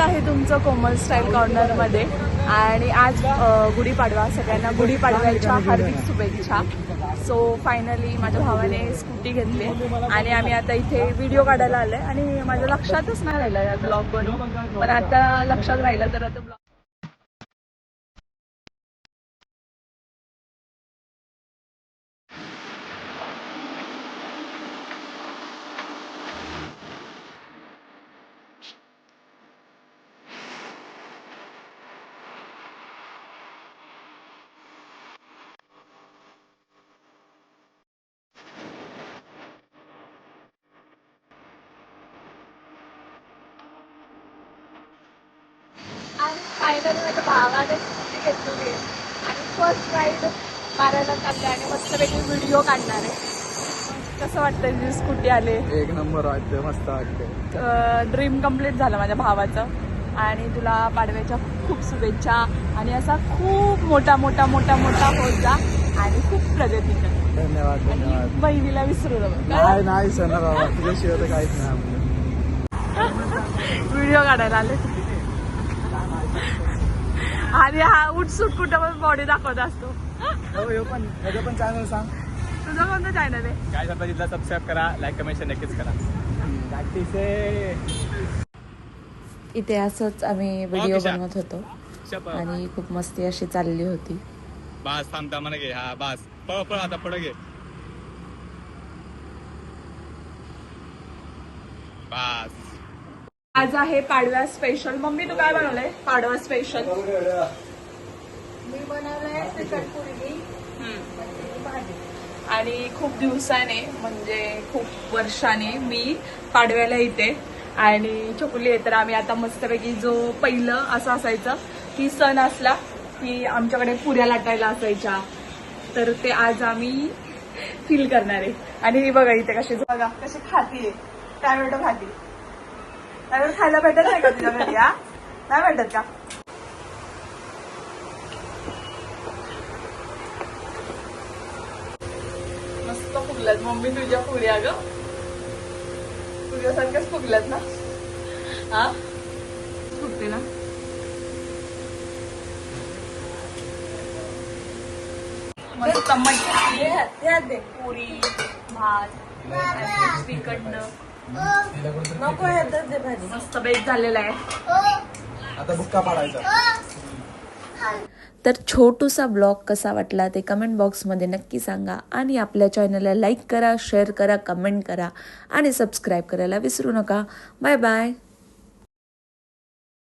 स्वागत आहे तुमचं कोमल स्टाईल कॉर्नरमध्ये आणि आज गुढीपाडवा सगळ्यांना गुढीपाडव्याच्या हार्दिक शुभेच्छा. सो फायनली माझ्या भावाने स्कूटी घेतली. आणि आम्ही आता इथे व्हिडिओ काढायला आलोय. आणि माझ्या लक्षातच नाही राहिलं या ब्लॉग बनवून पण आता लक्षात राहिलं तर आता ब्लॉग आणि फायनली माझ्या भावाने स्कूटी घेतलेली आहे. आणि फर्स्ट राईड मारायला चालले आणि मस्तपैकी व्हिडिओ काढणार आहे. कसं वाटतं तुझी स्कूटी आले? एक नंबर वाटते मस्त वाटते ड्रीम कंप्लीट झालं माझ्या भावाचं. आणि तुला पाडव्याच्या खूप शुभेच्छा. आणि असा खूप मोठा मोठा मोठा मोठा होत जा. आणि खूप प्रगती कर धन्यवाद. बहिणीला विसरू नको. नाही नाही सर बाबा तुझ्याशिवाय काहीच नाही व्हिडिओ काढायला आले. आणि हा उठसूट कुठं पण बॉडी दाखवत असतो. हो हो पण पण चॅनल सांग. तुझं कोणतं चॅनल आहे? काय करता तिथला सबस्क्राईब करा लाईक कमेंट नक्कीच करा. प्रॅक्टिस इथे असंच आम्ही व्हिडिओ किशा. बनवत होतो. आणि खूप मस्ती अशी चालली होती. बास थांबता म्हणा घे. हा बास. पळ पळ आता पुढे घे. बास. आज आहे पाडव्या स्पेशल मम्मी तू काय बनवलंय? पाडवा स्पेशल मी बनवलंय आणि खूप दिवसाने म्हणजे खूप वर्षाने मी पाडव्याला येते. आणि चकुली तर आम्ही आता मस्तपैकी जो पहिलं असं असायचं की सण असला की आमच्याकडे पुऱ्या लाटायला असायच्या. तर ते आज आम्ही फील करणार आहे. आणि हे बघा इथे कसे बघा कसे खातीये टॅमॅटो खाती. टॅमॅटो खायला भेटत नाही का तुझ्या घरी नाही भेटत का? मस्त फुगल्यात. मम्मी तुझ्या पुऱ्या ग तुझ्यासारख्याच फुगल्यात ना. हा? फुगते ना. मस्त मजा दे. पुरी भात तिकडनं नको येतात ते भाजी. मस्त बेत झालेला आहे. आता बुक्का पाडायचा. तर छोटूसा ब्लॉग कसा वाटला ते कमेंट बॉक्समध्ये नक्की सांगा आणि आपल्या चॅनलला लाईक करा शेअर करा कमेंट करा आणि सबस्क्राईब करायला विसरू नका. Bye bye